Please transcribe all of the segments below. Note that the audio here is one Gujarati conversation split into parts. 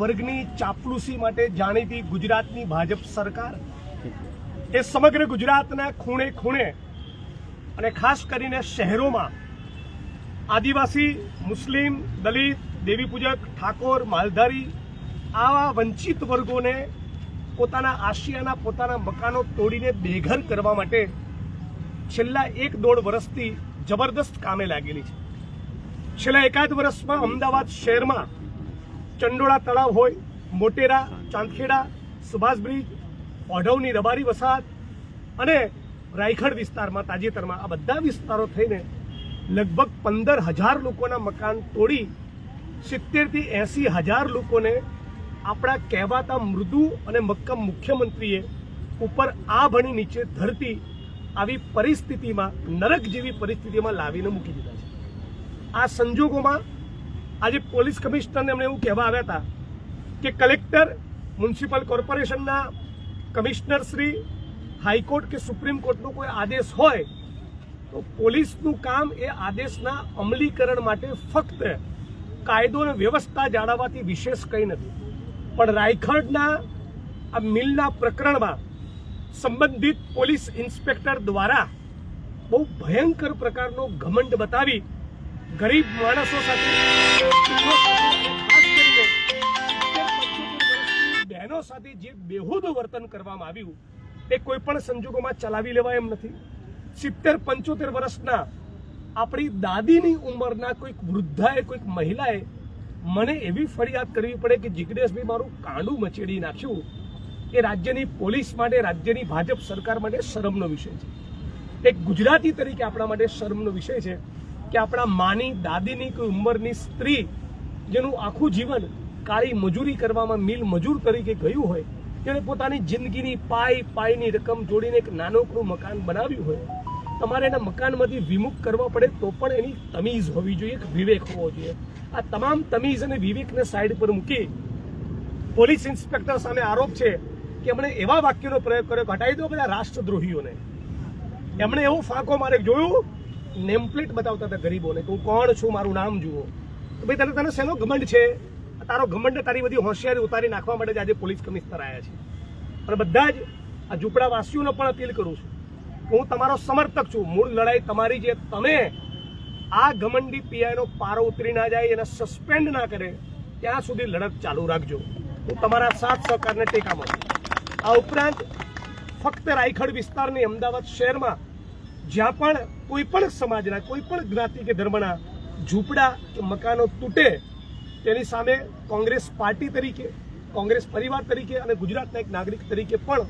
વર્ગની ચાપલુસી માટે જાણીતી ગુજરાતની ભાજપ સરકાર એ સમગ્ર ગુજરાતના ખૂણે ખૂણે અને ખાસ કરીને શહેરોમાં આદિવાસી, મુસ્લિમ, દલિત, દેવી પૂજક, ઠાકોર, માલધારી આવા વંચિત વર્ગોને પોતાના આશિયાના પોતાના મકાનો તોડીને બેઘર કરવા માટે છેલ્લા એક દોઢ વર્ષથી જબરદસ્ત કામે લાગેલી છે. છેલ્લા એકાદ વર્ષમાં અમદાવાદ શહેરમાં ચંડોળા તળાવ હોય, મોટેરા, ચાંદખેડા, સુભાષ બ્રિજ, ઓઢવની રબારી વસાહત અને રાયખડ વિસ્તારમાં, તાજેતરમાં આ બધા વિસ્તારો થઈને લગભગ પંદર હજાર લોકોના મકાન તોડી સિત્તેરથી એંસી હજાર લોકોને આપણા કહેવાતા મૃદુ અને મક્કમ મુખ્યમંત્રીએ ઉપર આ ભણી નીચે ધરતી આવી પરિસ્થિતિમાં, નરક જેવી પરિસ્થિતિમાં લાવીને મૂકી દીધા છે. આ સંજોગોમાં આજે પોલીસ કમિશનરને એમણે એવું કહેવા આવ્યા હતા કે કલેક્ટર, મ્યુનિસિપલ કોર્પોરેશનના કમિશનર શ્રી, હાઈકોર્ટ કે સુપ્રીમ કોર્ટનો કોઈ આદેશ હોય, તો પોલીસનું કામ એ આદેશના અમલીકરણ માટે ફક્ત કાયદો અને વ્યવસ્થા જાળવવાથી વિશેષ કંઈ નથી. પણ રાયખડના, આ મિલના પ્રકરણમાં સંબંધિત પોલીસ ઇન્સ્પેક્ટર દ્વારા બહુ ભયંકર પ્રકારનો ઘમંડ બતાવી ગરીબ માણસો સાથે બહેનો સાથે જે બેહુદ વર્તન કરવામાં આવ્યું એ કોઈ પણ સંજોગોમાં ચલાવી લેવાય એમ નથી. સિત્તેર, પંચોતેર વર્ષના આપણી દાદીની ઉંમરના કોઈક વૃદ્ધાએ, કોઈક મહિલાએ મને એવી ફરિયાદ કરવી પડે કે જિગ્નેશભાઈ મારું કાંડું મચેડી નાખ્યું. એ રાજ્યની પોલીસ માટે, રાજ્યની ભાજપ સરકાર માટે શરમનો વિષય છે. એક ગુજરાતી તરીકે આપણા માટે શરમનો વિષય છે. કે આપણા માની, દાદીની કોઈ ઉંમરની સ્ત્રી જેનું આખું જીવન કાળી મજૂરી કરવામાં મિલ મજૂર તરીકે ગયું હોય, તેણે પોતાની જિંદગીની પાઈ પાઈની રકમ જોડીને એક નાનકડું મકાન બનાવ્યું હોય, તમારે એના મકાનમાંથી વિમુખ કરવા પડે તો પણ એની તમીઝ હોવી જોઈએ, એક વિવેક હોવો જોઈએ. આ તમામ તમીઝ અને વિવેકને સાઈડ પર મૂકી પોલીસ ઇન્સ્પેક્ટર સામે આરોપ છે કે એમણે એવા વાક્યનો પ્રયોગ કર્યો કે હટાવી દો બધા રાષ્ટ્રદ્રોહીઓને. એમણે એવો ફાંકો મારે જોયું નેમપ્લેટ બતાવતા હતા ગરીબોને હું કોણ છું, મારું નામ જુઓ. તો ભાઈ તને તને શેનો ઘમંડ છે? તારો ઘમંડ તારી બધી હોશિયારી ઉતારી નાખવા માટે આજે પોલીસ કમિશનર આવ્યા છે. પણ બધા જ આ ઝૂંપડાવાસીઓને પણ અપીલ કરું છું હું તમારો સમર્થક છું. મૂળ લડાઈ તમારી જે તમે આ ઘમંડી પીઆઈનો પારો ઉતરી ના જાય, એને સસ્પેન્ડ ના કરે, ત્યાં સુધી લડત ચાલુ રાખજો. હું તમારા સાથ સહકારને ટેકામાં મળું આ ઉપરાંત ફક્ત રાયખડ વિસ્તારની અમદાવાદ શહેરમાં જ્યાં પણ કોઈ પણ સમાજના કોઈ પણ જ્ઞાતિ કે ધર્મના ઝૂંપડા કે મકાનો તૂટે તેની સામે કોંગ્રેસ પાર્ટી તરીકે કોંગ્રેસ પરિવાર તરીકે અને ગુજરાતના એક નાગરિક તરીકે પણ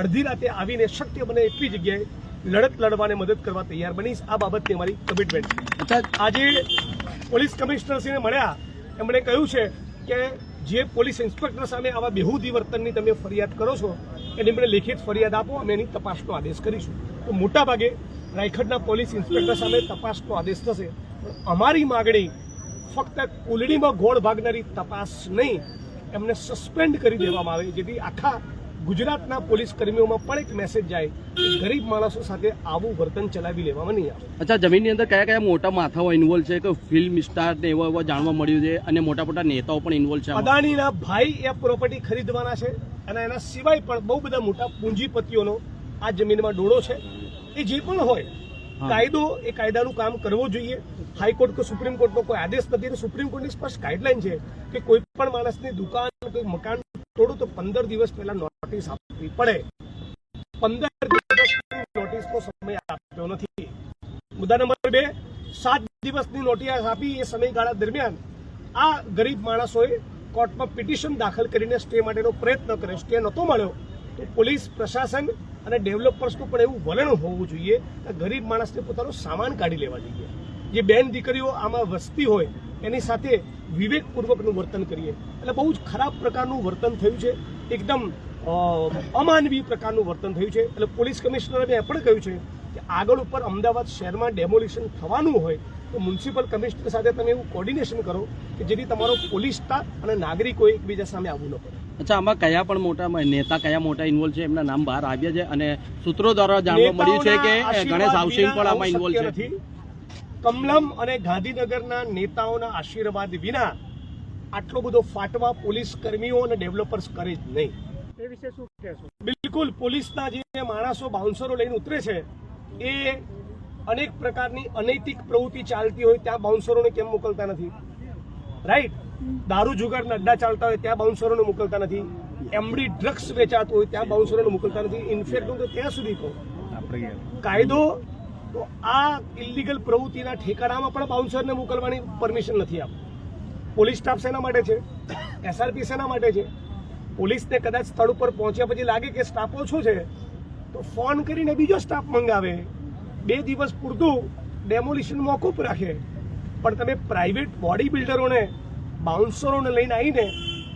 અડધી રાતે આવીને શક્ય બને એટલી જગ્યાએ લડત લડવાને મદદ કરવા તૈયાર બનીશ. આ બાબતની અમારી કમિટમેન્ટ છે. આજે પોલીસ કમિશનરશ્રીને મળ્યા. એમણે કહ્યું છે કે જે પોલીસ ઇન્સ્પેક્ટર સામે આવા બેહુદી વર્તનની તમે ફરિયાદ કરો છો એની મને લેખિત ફરિયાદ આપો અમે એની તપાસનો આદેશ કરીશું. તો મોટા ભાગે રાયખડના પોલીસ ઇન્સ્પેક્ટર સામે તપાસનો આદેશ થશે. અમારી માગણી ફક્ત કુલડીમાં ગોળ ભાગનારી તપાસ નહીં એમને સસ્પેન્ડ કરી દેવામાં આવે જેથી આખા ગુજરાતના પોલીસ કર્મીઓમાં પણ એક મેસેજ જાય ગરીબ માણસો સાથે આવું વર્તન ચલાવી લેવામાં નહીં આવે. અચ્છા જમીનની અંદર કયા કયા મોટા માથાઓ ઇન્વોલ્વ છે? કે ફિલ્મ સ્ટાર ને એવા એવા જાણવા મળ્યું છે? અને મોટા મોટા નેતાઓ પણ ઇન્વોલ્વ છે. અદાણીના ભાઈ એ પ્રોપર્ટી ખરીદવાના છે. અને એના સિવાય પણ બહુ બધા મોટા પૂંજીપતિઓનો આ જમીનમાં ડોળો છે. એ જે પણ હોય કાયદો એ કાયદાનું કામ કરવો જોઈએ. હાઈકોર્ટ કે સુપ્રીમ કોર્ટનો કોઈ આદેશ નથી સુપ્રીમ કોર્ટની સ્પષ્ટ ગાઈડલાઈન છે કે કોઈ પણ માણસની દુકાન કોઈ મકાન તોડો તો પંદર દિવસ પહેલા નોટિસ આપવી પડે. પંદર દિવસની નોટિસનો સમય આપ્યો નથી. મુદ્દા નંબર બે સાત દિવસની નોટિસ આપી એ સમયગાળા દરમિયાન આ ગરીબ માણસોએ કોર્ટમાં પિટિશન દાખલ કરીને સ્ટે માટેનો પ્રયત્ન કર્યો. સ્ટે નહોતો મળ્યો તો પોલીસ, પ્રશાસન અને ડેવલપર્સનું પણ એવું વલણ હોવું જોઈએ કે ગરીબ માણસને પોતાનો સામાન કાઢી લેવા જોઈએ. જે બેન દીકરીઓ આમાં વસતી હોય, એની સાથે વિવેકપૂર્વકનું વર્તન કરીએ. એટલે બહુ જ ખરાબ પ્રકારનું વર્તન થયું છે. એકદમ અમાનવીય અમાનવી પ્રકારનું વર્તન થયું છે. એટલે પોલીસ કમિશનરે એ પણ કહ્યું છે કે આગળ ઉપર અમદાવાદ શહેરમાં ડેમોલિશન થવાનું હોય તો મ્યુનિસિપલ કમિશનર સાથે તમે એવું કોર્ડિનેશન કરો કે જેથી તમારો પોલીસ સ્ટાફ અને નાગરિકો એકબીજા સામે આવવું ન પડે અચ્છા આમાં કયા પણ મોટા નેતા કયા મોટા ઇન્વોલ્વ છે? એમના નામ બહાર આવ્યા છે અને સૂત્રો દ્વારા જાણવા મળ્યું છે કે ગણેશ હાઉસિંગ પણ આમાં ઇન્વોલ્વ છે? નથી. કમલમ અને ગાંધીનગરના નેતાઓના આશીર્વાદ વિના આટલો બધો ફાટવા પોલીસ કર્મીઓ અને ડેવલપર્સ કરે જ નહીં. એ વિશે શું કહેશો? બિલકુલ પોલીસના જે માણસો બાઉન્સરો લઈને ઉતરે છે એ અનેક પ્રકારની અનૈતિક પ્રવૃત્તિ ચાલતી હોય ત્યાં બાઉન્સરોને કેમ મોકલતા નથી? રાઈટ દારૂ જુગારના અડ્ડા ચાલતા હોય ત્યાં બાઉન્સરોને મોકલતા નથી. એમડી ડ્રગ્સ વેચાતું હોય ત્યાં બાઉન્સરોને મોકલતા નથી. ઇન્ફેક્ટ હું તો ત્યાં સુધી કહું. કાયદો તો આ ઇલીગલ પ્રવૃત્તિના ઠેકાણામાં પણ બાઉન્સરને મોકલવાની પરમિશન નથી આપતો. પોલીસ સ્ટાફ શેના માટે છે? એસઆરપી શેના માટે છે? પોલીસને કદાચ સ્થળ ઉપર પહોંચ્યા પછી લાગે કે સ્ટાફ ઓછો છે તો ફોન કરીને બીજો સ્ટાફ મંગાવે. બે દિવસ પૂરતું ડેમોલિશન મોકૂફ રાખે. પણ તમે પ્રાઇવેટ બોડી બિલ્ડરોને બાઉન્સરોને લઈને આવીને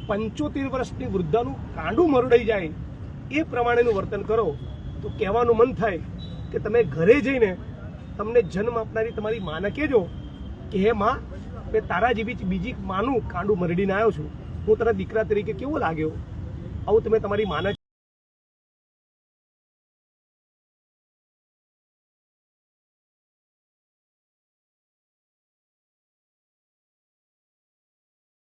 પંચોતેર વર્ષની વૃદ્ધાનું કાંડું મરડાઈ જાય, એ પ્રમાણેનું વર્તન કરો, તો કહેવાનું મન થાય કે તમે ઘરે જઈને તમને જન્મ આપનારી તમારી માને કહેજો કે હે માં, મેં તારા જેવી બીજી માનું કાંડું મરડીને આવ્યો છું. હું તારા દીકરા તરીકે કેવો લાગ્યો? આવું તમે તમારી માને